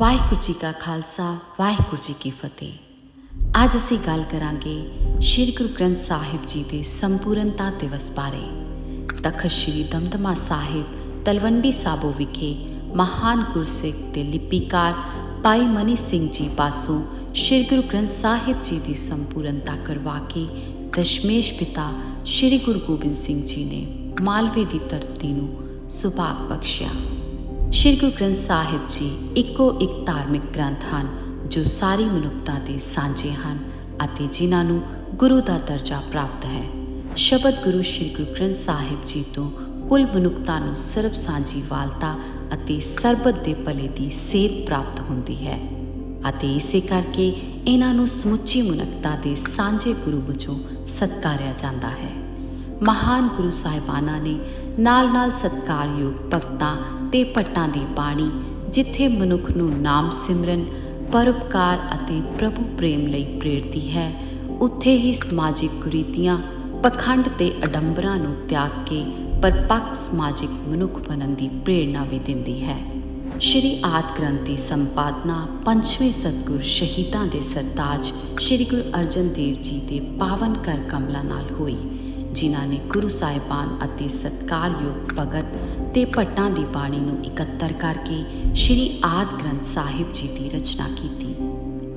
ਵਾਹਿਗੁਰੂ ਜੀ ਕਾ ਖਾਲਸਾ, ਵਾਹਿਗੁਰੂ ਜੀ ਕੀ ਫਤਿਹ। ਅੱਜ ਅਸੀਂ ਗੱਲ ਕਰਾਂਗੇ ਸ਼੍ਰੀ ਗੁਰੂ ਗ੍ਰੰਥ ਸਾਹਿਬ ਜੀ ਦੇ ਸੰਪੂਰਨਤਾ ਦਿਵਸ ਬਾਰੇ। ਤਖਤ ਸ਼੍ਰੀ ਦਮਦਮਾ ਸਾਹਿਬ, ਤਲਵੰਡੀ ਸਾਬੋ ਵਿਖੇ ਮਹਾਨ ਗੁਰਸਿੱਖ ਤੇ ਲਿਪੀਕਾਰ ਭਾਈ ਮਨੀ ਸਿੰਘ ਜੀ ਪਾਸੋਂ ਸ਼੍ਰੀ ਗੁਰੂ ਗ੍ਰੰਥ ਸਾਹਿਬ ਜੀ ਦੀ ਸੰਪੂਰਨਤਾ ਕਰਵਾ ਕੇ ਦਸ਼ਮੇਸ਼ ਪਿਤਾ ਸ਼੍ਰੀ ਗੁਰੂ ਗੋਬਿੰਦ ਸਿੰਘ ਜੀ ਨੇ ਮਾਲਵੇ ਦੀ ਧਰਤੀ ਨੂੰ ਸੁਭਾਗ ਬਖਸ਼ਿਆ। ਸ਼੍ਰੀ ਗੁਰੂ ਗ੍ਰੰਥ ਸਾਹਿਬ ਜੀ ਇੱਕੋ ਇੱਕ ਧਾਰਮਿਕ ਗ੍ਰੰਥ ਹਨ, ਜੋ ਸਾਰੀ ਮਨੁੱਖਤਾ ਦੇ ਸਾਂਝੇ ਹਨ ਅਤੇ ਜਿਨ੍ਹਾਂ ਨੂੰ ਗੁਰੂ ਦਾ ਦਰਜਾ ਪ੍ਰਾਪਤ ਹੈ। ਸ਼ਬਦ ਗੁਰੂ ਸ਼੍ਰੀ ਗੁਰੂ ਗ੍ਰੰਥ ਸਾਹਿਬ ਜੀ ਤੋਂ ਕੁੱਲ ਮਨੁੱਖਤਾ ਨੂੰ ਸਰਬ ਸਾਂਝੀ ਵਾਲਤਾ ਅਤੇ ਸਰਬਤ ਦੇ ਭਲੇ ਦੀ ਸੇਧ ਪ੍ਰਾਪਤ ਹੁੰਦੀ ਹੈ ਅਤੇ ਇਸੇ ਕਰਕੇ ਇਹਨਾਂ ਨੂੰ ਸਮੁੱਚੀ ਮਨੁੱਖਤਾ ਦੇ ਸਾਂਝੇ ਗੁਰੂ ਵਜੋਂ ਸਤਕਾਰਿਆ ਜਾਂਦਾ ਹੈ। ਮਹਾਨ ਗੁਰੂ ਸਾਹਿਬਾਨਾਂ ਨੇ ਨਾਲ-ਨਾਲ ਸਤਕਾਰਯੋਗ ਭਗਤਾਂ ਤੇ ਭੱਟਾਂ ਦੀ ਬਾਣੀ, ਜਿੱਥੇ ਮਨੁੱਖ ਨੂੰ ਨਾਮ ਸਿਮਰਨ, ਪਰਉਪਕਾਰ ਅਤੇ ਪ੍ਰਭੂ ਪ੍ਰੇਮ ਲਈ ਪ੍ਰੇਰਦੀ ਹੈ, ਉੱਥੇ ਹੀ ਸਮਾਜਿਕ ਕੁਰੀਤੀਆਂ, ਪਖੰਡ ਤੇ ਅਡੰਬਰਾਂ ਨੂੰ ਤਿਆਗ ਕੇ ਪਰਪੱਕ ਸਮਾਜਿਕ ਮਨੁੱਖ ਬਣਨ ਦੀ ਪ੍ਰੇਰਣਾ ਵੀ ਦਿੰਦੀ ਹੈ। ਸ਼੍ਰੀ ਆਦ ਗ੍ਰੰਥ ਦੀ ਸੰਪਾਦਨਾ ਪੰਜਵੇਂ ਸਤਗੁਰ ਸ਼ਹੀਦਾਂ ਦੇ ਸਰਤਾਜ ਸ਼੍ਰੀ ਗੁਰੂ ਅਰਜਨ ਦੇਵ ਜੀ ਦੇ ਪਾਵਨ ਕਰ ਕਮਲਾਂ ਨਾਲ ਹੋਈ। ਜਿਨ੍ਹਾਂ ਨੇ ਗੁਰੂ ਸਾਹਿਬਾਨ ਅਤੇ ਸਤਕਾਰਯੋਗ ਭਗਤ ਤੇ ਭੱਟਾਂ ਦੀ ਬਾਣੀ ਨੂੰ ਇਕੱਤਰ ਕਰਕੇ ਸ਼੍ਰੀ ਆਦ ਗ੍ਰੰਥ ਸਾਹਿਬ ਜੀ ਦੀ ਰਚਨਾ ਕੀਤੀ।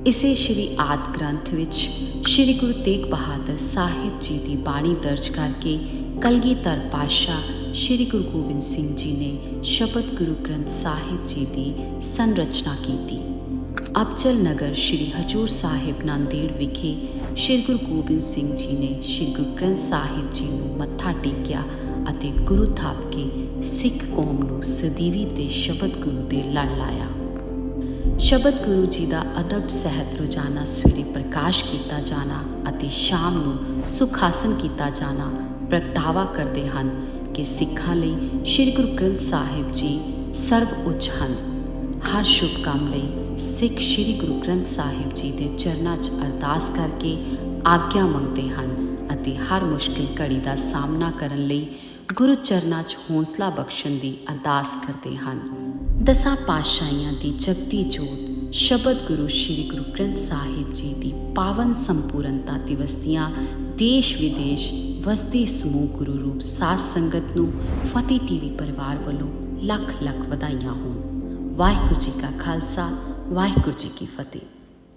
ਇਸੇ ਸ਼੍ਰੀ ਆਦ ਗ੍ਰੰਥ ਵਿੱਚ ਸ਼੍ਰੀ ਗੁਰੂ ਤੇਗ ਬਹਾਦਰ ਸਾਹਿਬ ਜੀ ਦੀ ਬਾਣੀ ਦਰਜ ਕਰਕੇ ਕਲਗੀਧਰ ਪਾਤਸ਼ਾਹ ਸ਼੍ਰੀ ਗੁਰੂ ਗੋਬਿੰਦ ਸਿੰਘ ਜੀ ਨੇ ਸ਼ਬਦ ਗੁਰੂ ਗ੍ਰੰਥ ਸਾਹਿਬ ਜੀ ਦੀ ਸੰਰਚਨਾ ਕੀਤੀ। ਅਬਚਲ ਨਗਰ ਸ਼੍ਰੀ ਹਜੂਰ ਸਾਹਿਬ ਨਾਂਦੇੜ ਵਿਖੇ ਸ਼੍ਰੀ ਗੁਰੂ ਗੋਬਿੰਦ ਸਿੰਘ ਜੀ ਨੇ ਸ਼੍ਰੀ ਗੁਰੂ ਗ੍ਰੰਥ ਸਾਹਿਬ ਜੀ ਨੂੰ ਮੱਥਾ ਟੇਕਿਆ ਅਤੇ ਗੁਰੂ ਥਾਪ ਕੇ ਸਿੱਖ ਕੌਮ ਨੂੰ ਸਦੀਵੀ ਤੇ ਸ਼ਬਦ ਗੁਰੂ ਦੇ ਲੜ ਲਾਇਆ। ਸ਼ਬਦ ਗੁਰੂ ਜੀ ਦਾ ਅਦਬ ਸਹਿਤ ਰੋਜ਼ਾਨਾ ਸਵੇਰੇ ਪ੍ਰਕਾਸ਼ ਕੀਤਾ ਜਾਣਾ ਅਤੇ ਸ਼ਾਮ ਨੂੰ ਸੁਖਾਸਨ ਕੀਤਾ ਜਾਣਾ ਪ੍ਰਗਟਾਵਾ ਕਰਦੇ ਹਨ ਕਿ ਸਿੱਖਾਂ ਲਈ ਸ੍ਰੀ ਗੁਰੂ ਗ੍ਰੰਥ ਸਾਹਿਬ ਜੀ ਸਰਵ ਉੱਚ ਹਨ। ਹਰ ਸ਼ੁਭ ਕੰਮ ਲਈ ਸਿੱਖ ਸ੍ਰੀ ਗੁਰੂ ਗ੍ਰੰਥ ਸਾਹਿਬ ਜੀ ਦੇ ਚਰਨਾਂ 'ਚ ਅਰਦਾਸ ਕਰਕੇ ਆਗਿਆ ਮੰਗਦੇ ਹਨ ਅਤੇ ਹਰ ਮੁਸ਼ਕਿਲ ਘੜੀ ਦਾ ਸਾਹਮਣਾ ਕਰਨ ਲਈ ਗੁਰੂ ਚਰਨਾਂ 'ਚ ਹੌਸਲਾ ਬਖਸ਼ਣ ਦੀ ਅਰਦਾਸ ਕਰਦੇ ਹਨ। ਦਸਾਂ ਪਾਤਸ਼ਾਹੀਆਂ ਦੀ ਜਗਤੀ ਜੋਤ ਸ਼ਬਦ ਗੁਰੂ ਸ੍ਰੀ ਗੁਰੂ ਗ੍ਰੰਥ ਸਾਹਿਬ ਜੀ ਦੀ ਪਾਵਨ ਸੰਪੂਰਨਤਾ ਦਿਵਸ ਦੀਆਂ ਦੇਸ਼ ਵਿਦੇਸ਼ ਵਸਦੀ ਸਮੂਹ ਗੁਰੂ ਰੂਪ ਸਾਧ ਸੰਗਤ ਨੂੰ ਫਤਿਹ ਟੀਵੀ ਪਰਿਵਾਰ ਵੱਲੋਂ ਲੱਖ ਲੱਖ ਵਧਾਈਆਂ ਹੋਣ। ਵਾਹਿਗੁਰੂ ਜੀ ਕਾ ਖਾਲਸਾ ਵਾਹਿਗੁਰੂ ਜੀ ਕੀ ਫਤਿਹ।